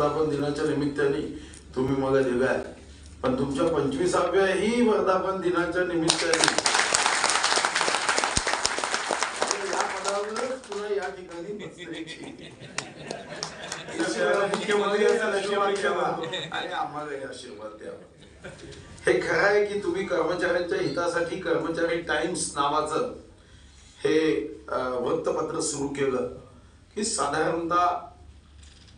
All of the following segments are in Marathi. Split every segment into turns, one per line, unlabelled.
वर्धापन दिनाच्या निमित्ताने तुम्ही मला दिलाय. पण तुमच्या पंचवीसाव्याही वर्धापन दिनाच्या निमित्ताने. असेल आशीर्वाद द्यावा आणि आम्हालाही आशीर्वाद द्यावा हे खरं आहे की तुम्ही कर्मचाऱ्यांच्या हितासाठी कर्मचारी टाइम्स नावाचं हे वृत्तपत्र सुरू केलं. की साधारणतः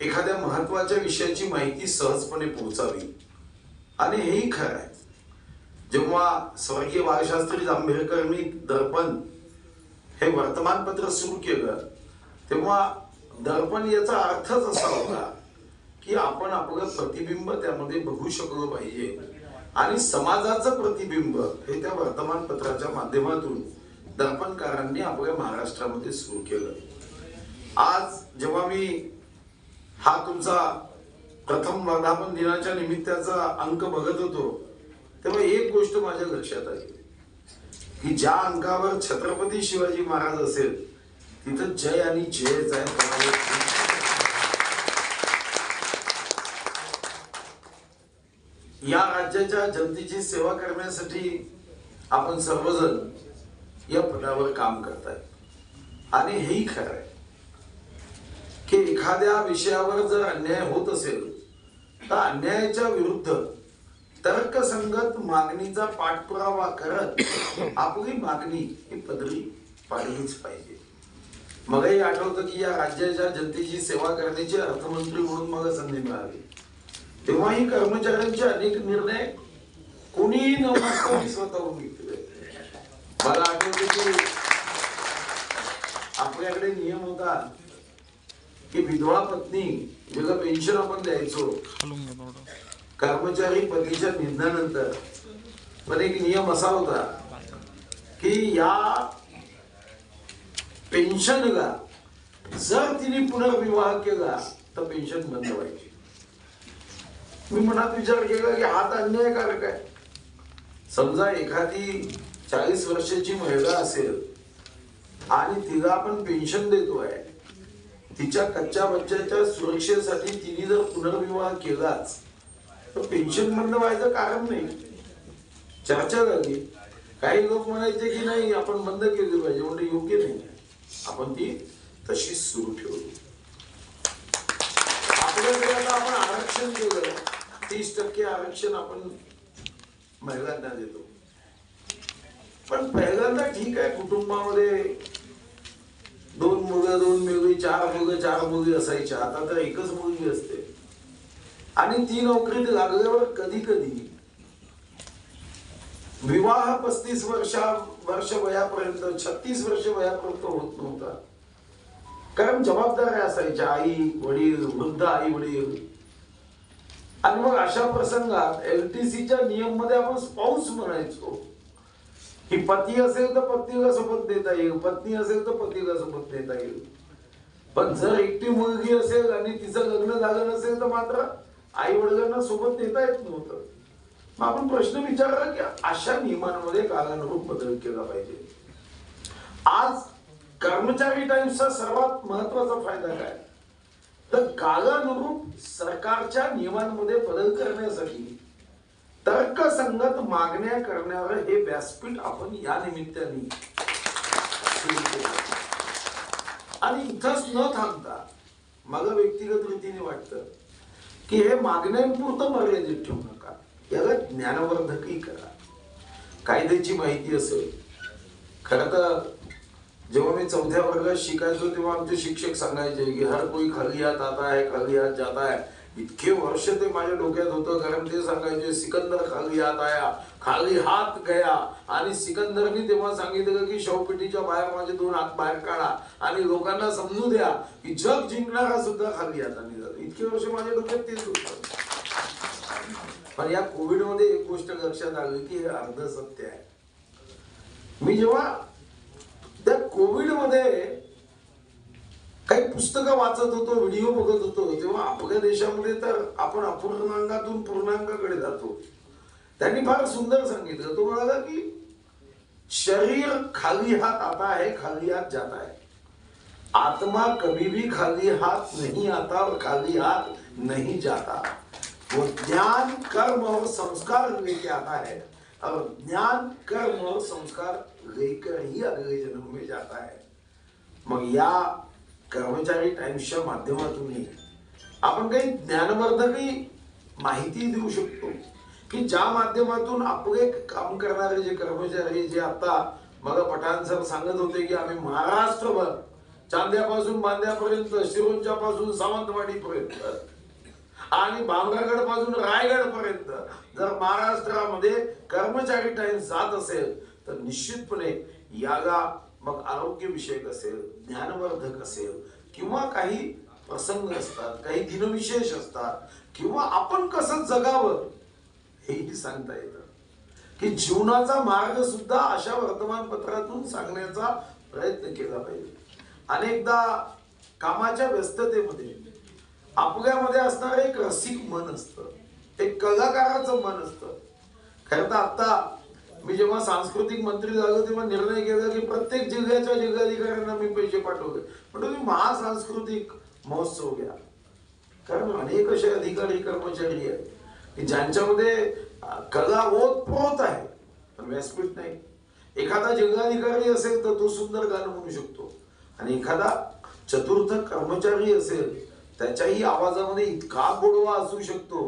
एखाद्या महत्त्वाच्या विषयाची माहिती सहजपणे पोहोचावी. आणि हेही खरं आहे. जेव्हा स्वर्गीय बाळशास्त्री जांभेरकरनी दर्पण हे वर्तमानपत्र सुरू केलं तेव्हा दर्पण याचा अर्थच असा होता की आपण आपलं प्रतिबिंब त्यामध्ये बघू शकलो पाहिजे. आणि समाजाचं प्रतिबिंब हे त्या वर्तमानपत्राच्या माध्यमातून दर्पणकारांनी आपल्या महाराष्ट्रामध्ये सुरू केलं. आज जेव्हा मी हा तुमचा प्रथम वर्धापन दिनाच्या निमित्ताचा अंक बघत होतो. तेव्हा एक गोष्ट माझ्या लक्षात आली. की ज्या अंकावर छत्रपती शिवाजी महाराज असेल तिथं जय आणि जयच आहे या राज्याच्या जनतेची सेवा करण्यासाठी आपण सर्वजण या पदावर काम करतायत. आणि हेही खरं आहे. की एखाद्या विषयावर जर अन्याय होत असेल तर अन्यायाच्या विरुद्ध तर्कसंगत मागणीचा पाठपुरावा करत आपली मागणी ही पदरी पाडलीच पाहिजे. मलाही आठवतं की या राज्याच्या जनतेची सेवा करण्याची अर्थमंत्री म्हणून मला संधी मिळाली. तेव्हाही कर्मचाऱ्यांचे अनेक निर्णय कोणीही न स्वतःहून घेतले. मला आठवतं की आपल्याकडे नियम होता की विधवा पत्नी ज्याला पेन्शन आपण द्यायचो कर्मचारी पतीच्या निधनानंतर. पण एक नियम असा होता की या पेन्शनला जर तिने पुनर्विवाह केला तर पेन्शन बंद व्हायची. मी मनात विचार केला की हात अन्यायकारक आहे. समजा एखादी चाळीस वर्षाची महिला असेल आणि तिला आपण पेन्शन देतो आहे तिच्या कच्च्या बच्च्याच्या सुरक्षेसाठी तिने जर पुनर्विवाह केलाच तर पेन्शन बंद व्हायचं कारण नाही. चर्चा झाली. काही लोक म्हणायचे की नाही आपण बंद केली पाहिजे. म्हणजे योग्य नाही. आपण ती तशीच सुरू ठेवली. आपल्याकडे आता आपण आरक्षण केलं तीस टक्के आरक्षण आपण महिलांना देतो. पण पहिल्यांदा ठीक आहे कुटुंबामध्ये दोन मुलं दोन मुली चार मुलं चार मुली असायच्या. आता तर एकच मुलगी असते. आणि ती नोकरीत लागल्यावर कधी कधी विवाह पस्तीस वर्षा वर्ष वयापर्यंत छत्तीस वर्ष वयापर्यंत होत नव्हता. कारण जबाबदाऱ्या असायच्या. आई वडील वृद्ध आई वडील. आणि मग अशा प्रसंगात एलटीसीच्या नियममध्ये आपण स्पाऊस म्हणायचो. की पती असेल तर पत्नीला सोबत देता येईल. पत्नी असेल तर पतीला सोबत देता येईल. पण जर एकटी मुलगी असेल आणि तिचं लग्न झालं नसेल तर मात्र आई वडिलांना सोबत नेता येत नव्हतं. मग आपण प्रश्न विचारला की अशा नियमांमध्ये कालानुरूप बदल केला पाहिजे. आज कर्मचारी टाइम्सचा सर्वात महत्त्वाचा फायदा काय? तर कालानुरूप सरकारच्या नियमांमध्ये बदल करण्यासाठी तर्कसंगत मागण्या करण्यावर हे व्यासपीठ आपण या निमित्ताने सुरू केलं. आणि इथंच न थांबता मला व्यक्तिगत रीतीने वाटतं की हे मागण्यांपुरतं मर्यादित ठेवू नका. याला ज्ञानवर्धकही करा. कायद्याची माहिती असेल. खरं तर जेव्हा मी चौथ्या वर्गात शिकायचो तेव्हा आमचे शिक्षक सांगायचे की हर कोई खाली हात आता आहे खाली हात जाता है. इतके वर्ष ते माझ्या डोक्यात होतं कारण ते सांगायचे सिकंदर खाली हात आया खाली हात गया. आणि सिकंदरनी तेव्हा सांगितलं की शवपेटीच्या बाहेर माझे दोन हात बाहेर काढा आणि लोकांना समजू द्या की जग जिंकणारा सुद्धा खाली हाताने जातो इतके वर्ष माझ्या डोक्यात तेच होत. पण या कोविडमध्ये एक गोष्ट लक्षात आली की हे अर्ध सत्य आहे. मी जेव्हा त्या कोविडमध्ये काही पुस्तकं वाचत होतो व्हिडिओ बघत होतो. तेव्हा आपल्या देशामध्ये तर आपण अपूर्णांगातून पूर्णांकाकडे जातो. त्यांनी फार सुंदर सांगितलं. तो म्हणाला की शरीर खाली हात आता आहे खाली हात जाता है आत्मा कभी भी खाली हाथ नहीं आता और खाली हाथ नहीं जाता वो ज्ञान कर्म और संस्कार लेके आता है. और ज्ञान कर्म और संस्कार लेकर ही अगले जन्म में जाता है. मग या कर्मचारी टाइम्सच्या माध्यमातूनही आपण काही ज्ञानवर्धकही माहिती देऊ शकतो की ज्या माध्यमातून आपले काम करणारे जे कर्मचारी जे आता मग पठाण सर सांगत होते की आम्ही महाराष्ट्रभर चांद्यापासून बांद्यापर्यंत शिरोंच्या पासून सावंतवाडीपर्यंत आणि भामरागडपासून रायगड पर्यंत जर महाराष्ट्रामध्ये कर्मचारी टाइम्स जात असेल तर निश्चितपणे याला मग आरोग्य विषयक असेल ज्ञानवर्धक असेल किंवा काही प्रसंग असतात काही दिनविशेष असतात किंवा आपण कसं जगावं हेही सांगता येतं. की जीवनाचा मार्ग सुद्धा अशा वर्तमानपत्रातून सांगण्याचा प्रयत्न केला पाहिजे. अनेकदा कामाच्या व्यस्ततेमध्ये आपल्यामध्ये असणारं एक रसिक मन असतं. एक कलाकाराचं मन असतं. खरं तर आता मी जेव्हा सांस्कृतिक मंत्री झालो तेव्हा निर्णय केला की प्रत्येक जिल्ह्याच्या जिल्हाधिकाऱ्यांना मी पैसे पाठवले पण तुम्ही महासांस्कृतिक महोत्सव घ्या. कारण अनेक असे अधिकारी कर्मचारी आहेत की ज्यांच्यामध्ये कला ओतप्रोत आहे पण व्यासपीठ नाही. एखादा जिल्हाधिकारी असेल तर तो सुंदर गाणं म्हणू शकतो. आणि एखादा चतुर्थ कर्मचारी असेल त्याच्याही आवाजामध्ये इतका गोडवा असू शकतो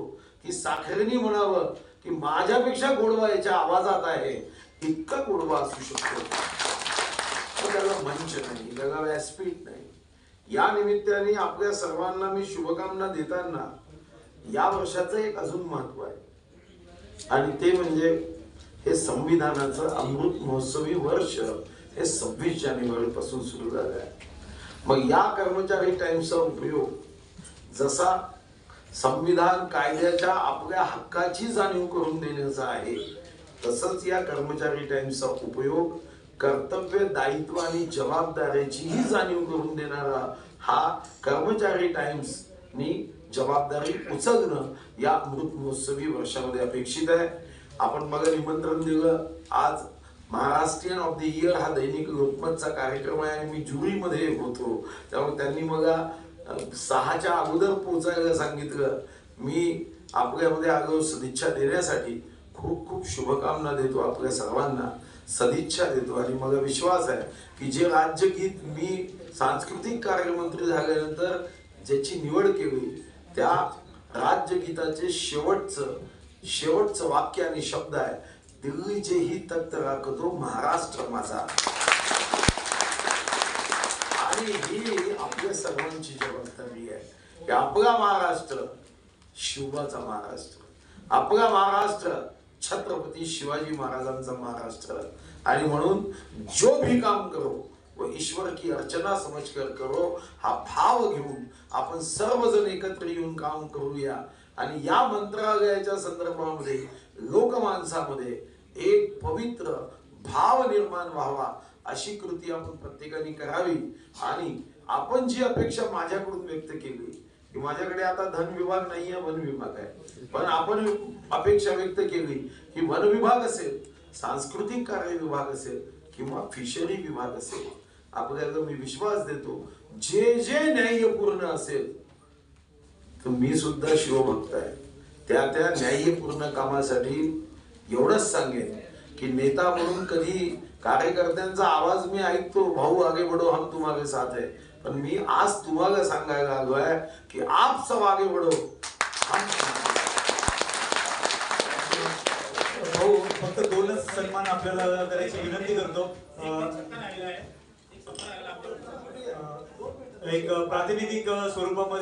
की साखरेनी म्हणावं की माझ्यापेक्षा गोडवा याच्या आवाजात आहे इतका गोडवा असू शकतो. त्याला मंच नाही त्याला व्यासपीठ नाही. या निमित्ताने आपल्या सर्वांना मी शुभकामना देताना या वर्षाचं एक अजून महत्त्व आहे. आणि ते म्हणजे हे संविधानाचं अमृत महोत्सवी वर्ष हे सव्वीस जानेवारी पासून सुरू झालं आहे. मग या कर्मचारी टाइम्सचा उपयोग जसा संविधान कायद्याच्या आपल्या हक्काची जाणीव करून देण्याचा आहे. तसंच या कर्मचारी टाइम्सचा उपयोग कर्तव्य दायित्व आणि जबाबदाऱ्याचीही जाणीव करून देणारा हा कर्मचारी टाइम्सनी जबाबदारी उचलणं या अमृत महोत्सवी वर्षामध्ये अपेक्षित आहे. आपण मग निमंत्रण दिलं. आज महाराष्ट्रीयन ऑफ द इयर हा दैनिक लोकमतचा कार्यक्रम आहे आणि मी जुरीमध्ये होतो. त्यामुळे त्यांनी मला सहाच्या अगोदर पोहोचायला सांगितलं. मी आपल्यामध्ये आलो सदिच्छा देण्यासाठी खूप खूप शुभकामना देतो आपल्या सर्वांना. सदिच्छा देतो आणि मला विश्वास आहे की जे राज्यगीत मी सांस्कृतिक कार्यमंत्री झाल्यानंतर ज्याची निवड केली त्या राज्यगीताचे शेवटचं शेवटचं वाक्य आणि शब्द आहे दिल्लीचे ही तख्त राखतो महाराष्ट्र माझा. आणि ही आपल्या सर्वांची जबाबदारी आहे की आपला महाराष्ट्र शिवाचा महाराष्ट्र. आपला महाराष्ट्र छत्रपती शिवाजी महाराजांचा महाराष्ट्र. आणि म्हणून जो भी काम करो व ईश्वर की अर्चना समजकर करो हा भाव घेऊन आपण सर्वजण एकत्र येऊन काम करूया. आणि या मंत्रालयाच्या संदर्भामध्ये लोकमानसामध्ये एक पवित्र भाव निर्माण व्हावा. अशी कृती आपण प्रत्येकाने करावी. आणि आपण जी अपेक्षा माझ्याकडून व्यक्त केली की माझ्याकडे आता धन विभाग नाहीये वन विभाग आहे. पण आपण अपेक्षा व्यक्त केली की वन विभाग असेल सांस्कृतिक कार्य विभाग असेल किंवा फिशरी विभाग असेल. आपल्याला मी विश्वास देतो जे जे न्याय्यपूर्ण असेल तर मी सुद्धा शिवभक्त आहे त्या त्या न्याय्यपूर्ण कामासाठी एवढंच सांगेन की नेता म्हणून कधी कार्यकर्त्यांचा आवाज मी ऐकतो भाऊ आगे बढो हम तुम्हारे साथ है. पण मी आज तुम्हाला सांगायला आलो आहे की आप सब आगे बढो.
भाऊ फक्त दोनच सन्मान आपल्याला करायची विनंती करतो. एक प्रातिनिधिक स्वरूपामध्ये